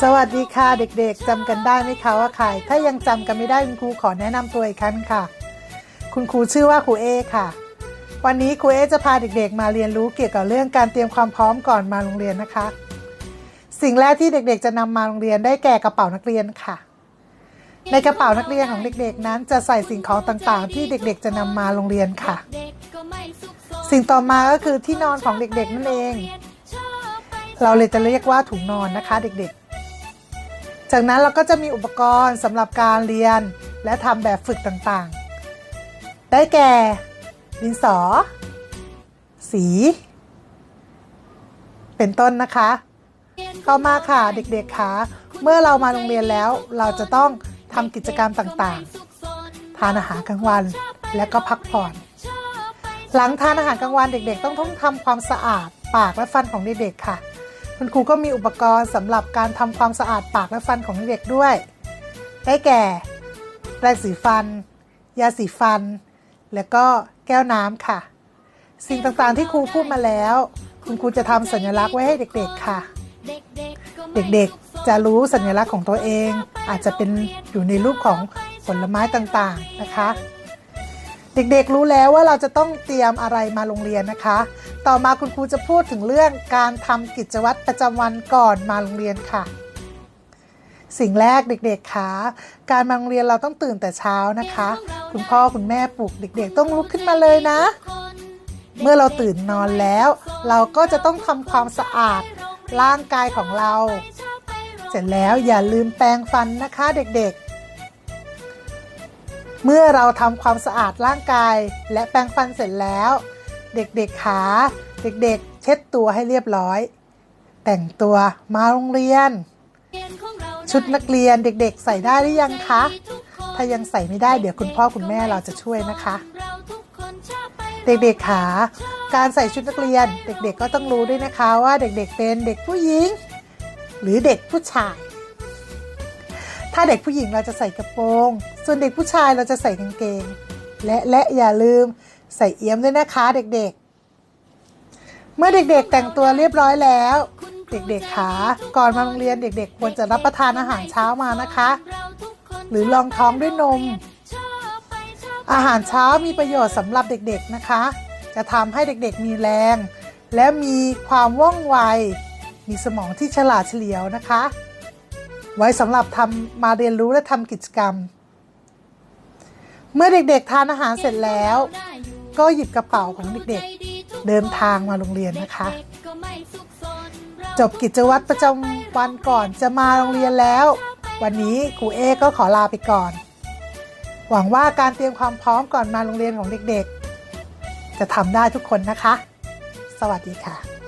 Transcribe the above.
สวัสดีค่ะเด็กๆจำกันได้ไหมคะว่าใคร ถ้ายังจำกันไม่ได้คุณครูขอแนะนำตัวอีกครั้งค่ะ คุณครูชื่อว่าครูเอค่ะ วันนี้ครูเอจะพาเด็กๆ มาเรียนรู้เกี่ยวกับเรื่องการเตรียมความพร้อมก่อนมาโรงเรียนนะคะ สิ่งแรกที่เด็กๆ จะนำมาโรงเรียนได้แก่กระเป๋านักเรียนค่ะ ในกระเป๋านักเรียนของเด็กๆ นั้นจะใส่สิ่งของต่างๆ ที่เด็กๆ จะนำมาโรงเรียนค่ะ สิ่งต่อมาก็คือที่นอนของเด็กๆ นั่นเอง เราเลยจะเรียกว่าถุงนอนนะคะ เด็กๆ จากนั้นเราก็จะมีอุปกรณ์สำหรับการเรียนและทำแบบฝึกต่างๆ ได้แก่ ดินสอ สี เป็นต้นนะคะ ต่อมาค่ะเด็กๆคะเมื่อเรามาโรงเรียนแล้วเราจะต้องทำกิจกรรมต่างๆ ทานอาหารกลางวัน และก็พักผ่อน หลังทานอาหารกลางวันเด็กๆ ต้องต้องทำความสะอาดปากและฟันของเด็กๆค่ะ คุณครูก็มีอุปกรณ์สำหรับการทำความสะอาดปากและฟันของเด็กด้วย ได้แก่แปรงสีฟัน ยาสีฟัน และก็แก้วน้ำค่ะ สิ่งต่างๆที่ครูพูดมาแล้ว คุณครูจะทำสัญลักษณ์ไว้ให้เด็กๆค่ะ เด็กๆจะรู้สัญลักษณ์ของตัวเอง อาจจะเป็นอยู่ในรูปของผลไม้ต่างๆนะคะ เด็กๆรู้แล้วว่าเราจะต้องเตรียมอะไรมาโรงเรียนนะคะ ต่อมาคุณครูจะพูดถึงเรื่องการทำกิจวัตรประจำวันก่อนมาโรงเรียนค่ะ สิ่งแรกเด็กๆคะการมาโรงเรียนเราต้องตื่นแต่เช้านะคะ คุณพ่อคุณแม่ปลุกเด็ก ๆ ต้องลุกขึ้นมาเลยนะ เมื่อเราตื่นนอนแล้ว เราก็จะต้องทำความสะอาดร่างกายของเรา เสร็จแล้วอย่าลืมแปรงฟันนะคะเด็กๆ เมื่อเราทำความสะอาดร่างกายและแปรงฟันเสร็จแล้ว เด็กๆขาเด็กๆ เช็ดตัวให้เรียบร้อย แต่งตัวมาโรงเรียน ชุดนักเรียนเด็กๆ ใส่ได้หรือยังคะ ถ้ายังใส่ไม่ได้เดี๋ยวคุณพ่อคุณแม่เราจะช่วยนะคะ เด็กๆขาการใส่ชุดนักเรียน เด็กๆก็ต้องรู้ด้วยนะคะว่าเด็กๆเป็นเด็กผู้หญิง หรือเด็กผู้ชาย ถ้าเด็กผู้หญิงเราจะใส่กระโปรง ส่วนเด็กผู้ชายเราจะใส่กางเกง และและอย่าลืมใส่เอี้ยมด้วยนะคะเด็กๆ เมื่อเด็กๆแต่งตัวเรียบร้อยแล้ว เด็กๆขาก่อนมาโรงเรียนเด็กๆ ควรจะรับประทานอาหารเช้ามานะคะ หรือรองท้องด้วยนม อาหารเช้ามีประโยชน์สำหรับเด็กๆนะคะ จะทำให้เด็กๆมีแรง และมีความว่องไว มีสมองที่ฉลาดเฉลียวนะคะ ไว้สำหรับทำมาเรียนรู้และทำกิจกรรม เมื่อเด็กๆทานอาหารเสร็จแล้ว ก็หยิบกระเป๋าของเด็กๆ เดินทางมาโรงเรียนนะคะ จบกิจวัตรประจำวันก่อนจะมาโรงเรียนแล้ว วันนี้ครูเอก็ขอลาไปก่อน หวังว่าการเตรียมความพร้อมก่อนมาโรงเรียนของเด็กๆ จะทำได้ทุกคนนะคะ สวัสดีค่ะ